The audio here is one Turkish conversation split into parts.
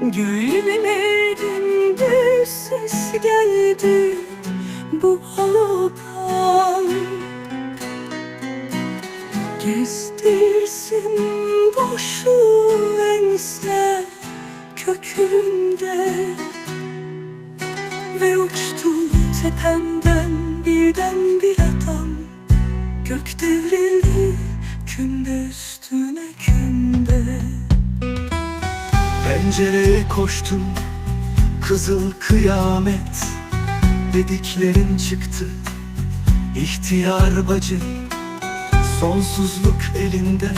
Gülmedim bir ses geldi bu haladan Gezdirsin boşu ense kökünde Ve uçtu tepemden birden bir adam Gök devrildi künde Pencereye koştum. Kızıl kıyamet Dediklerin çıktı. İhtiyar bacı Sonsuzluk elinde.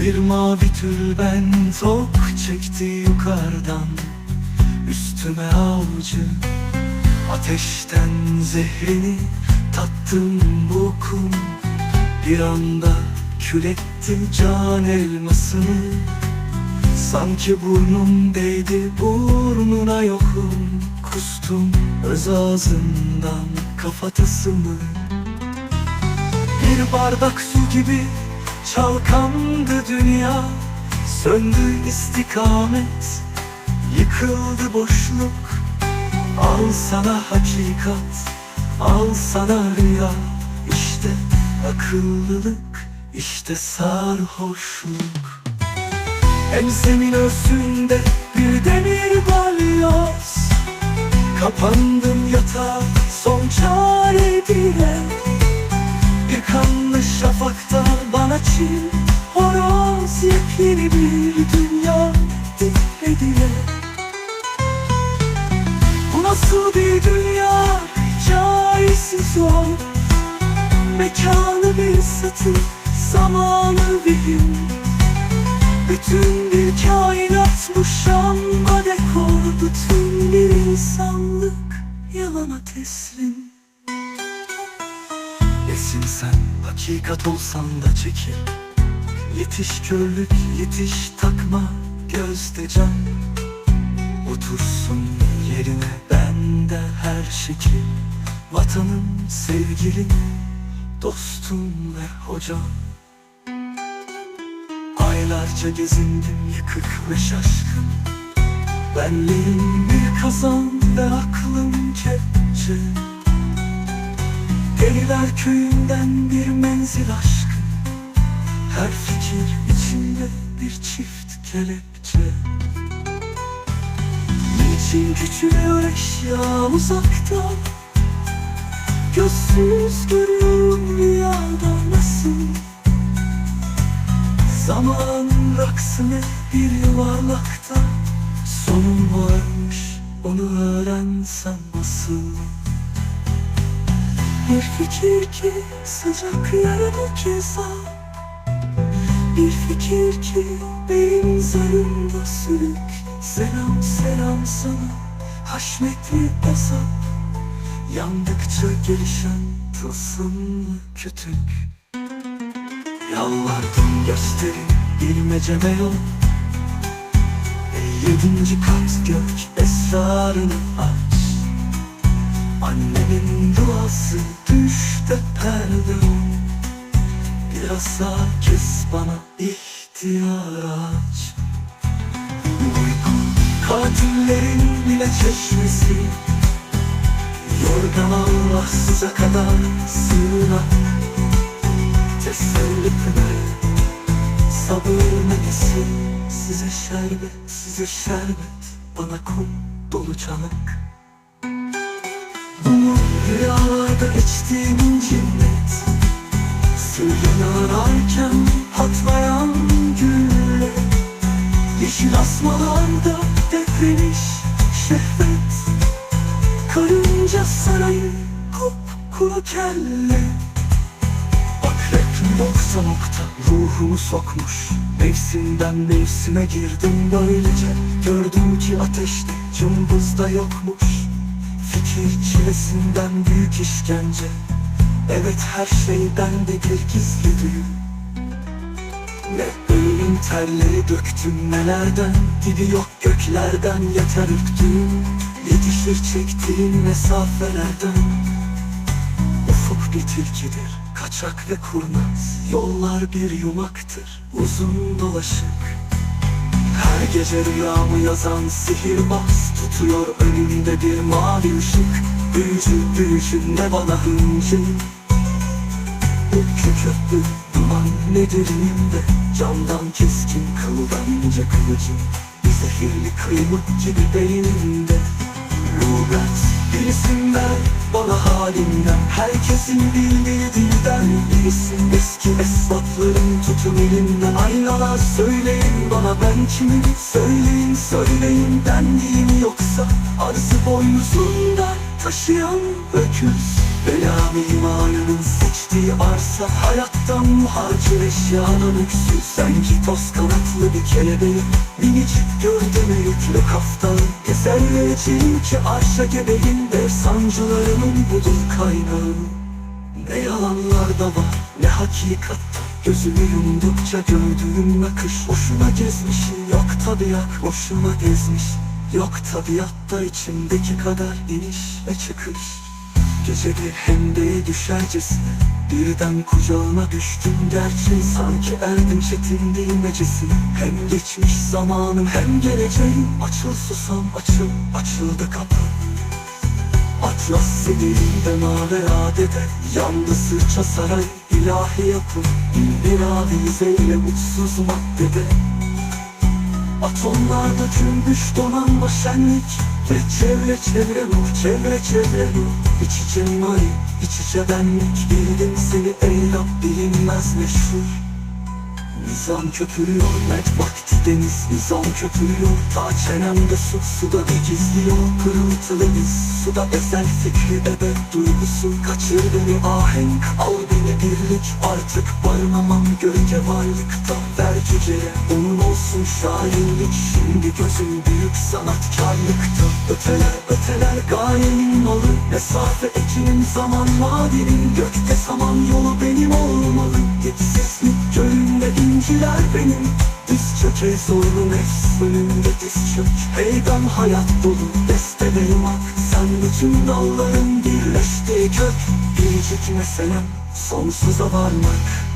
Bir mavi tülbent ok çekti yukarıdan. Üstüme avcı Ateşten zehrini tattım bu okun Bir anda kül etti can elmasını Sanki burnum değdi burnuna yokum Kustum öz ağzından kafatasını Bir bardak su gibi çalkandı dünya Söndü istikamet Yıkıldı boşluk. Al sana hakikat Al sana rüya İşte akıllılık işte sarhoşluk Ensemin özünde bir demir balyoz. Kapandım yatağa son çare diye Bir kanlı şafakta bana çil Horoz yepyeni bir dünya dik hediye Bu nasıl bir dünya? Caizsiz zor Mekanı bir satır zamanı gün bütün bir kainat bu şamba dekor Bütün bir insanlık yalana teslim. Esin sen? Hakikat olsan da çekil. Yetiş körlük yetiş takma gözde can. Otursun yerine bende her şekil. Vatanım sevgilim dostum ve hocam Aylarca gezindim yıkık ve şaşkın Benliğim bir ve aklım kepçe. Deliler köyünden bir menzil aşkı Her fikir içinde bir çift kelepçe. Niçin küçülüyor eşya uzakta Gözsüz görüyorum rüyada nasıl Zaman raksını bir yuvarlakta Sonum varmış onu öğrensen nasıl? Bir fikir ki sıcak yarını keza Bir fikir ki beyin zarında sürük. Selam selam sana haşmetli hesap. Yandıkça gelişen tılsımlı kütük Yalvardım gösterin bilmeceme yol. Ey yedinci kat gök esrarını aç. Annemin duası düşte perde Biraz daha kes bana ihtiyar aç. Uyku katillerin bile çeşmesi. Yorgan Allahsıza kadar sığınak Pınar Sabır menesi Size şerbet, size şerbet Bana kum dolu çanak Bu rüyalarda içtiğim cinnet Sırrını ararken patlayan gülle Yeşil asmalarda depremiş şehvet Karınca sarayı kuru kelle Nokta ruhumu sokmuş. Mevsimden mevsime girdim böylece. Gördüm ki ateşte cımbızda yokmuş. Fikir çilesinden büyük işkence. Evet her şey bende bir gizli düğüm Ne ölüm terleri döktüm nelerden? Dibi yok göklerden yeter ürktüm Yetişir çektiğim mesafelerden. Ufuk bir tilkidir Kaçak ve kurnaz. Yollar bir yumaktır Uzun dolaşık. Her gece rüyamı yazan sihirbaz Tutuyor önümde bir mavi ışık. Büyücü büyücü ne bana hıncı. Bu köpüklü duman nedir elimde? Camdan keskin kıldan ince kılıcım. Zehirli kıymık gibi beynimde Lügat bir isim ver bana halimden. Herkesin bildiği dilden bir isim Eski esnafların tutun elimden Aynalar söyleyin bana ben kimim Söyleyin söyleyin. Benliğim yoksa Arsı boynuzunda taşıyan öküz Bela imanının seçtiği arsa Hayattan muhacir eşyanın öksüz Sanki toz kanatlı bir kelebeğim Minicik gövdeme yüklü kaftan. Keselleyeceğim ki arşa gebeyim Dev sancılarımın budur kaynağı. Ne yalanlarda var ne hakikatta Gözümü yumdukça gördüğüm nakış. Hoşuma gezmişim yok tabiat. Hoşuma gezmiş yok tabiatta içimdeki kadar iniş ve çıkış Gece bir hendeye düşercesine Birden kucağına düştüm gerçeğin Sanki erdim çetin değmecesine Hem geçmiş zamanım hem geleceğim Açıl susam açıl açıldı kapı. Atlas sinirinden ağır adede Yandı sırça saray ilahi yapım Bir avizeyle mutsuz maddede Atomlarda cümbüş donanma şenlik Ve çevre çevre ruh çevre çevre ruh. İç içe may iç içe benlik. Bildim seni ey Rab bilinmez meşhur. Nizam köpürüyor met vakti deniz. Nizam köpürüyor ta çenemde su Suda bir gizliyor. Pırıltılı biz Suda ezel fikri ebed duygusu. Kaçır beni ahenk al birlik Artık barınamam gölge varlıkta Ver cüceye onun olsun şairlik Şimdi gözüm büyük sanatkarlıkta Öteler öteler gayenin olur Mesafe ekinin zaman vadinin Gökte saman yolu benim olmalı. Dipsizlik göğümde inciler benim. Diz çöke zorlu nefs önümde diz çök. Peygan hayat dolu deste yımak Sen bütün dalların birleştiği kök Biricik meselem sonsuza varmak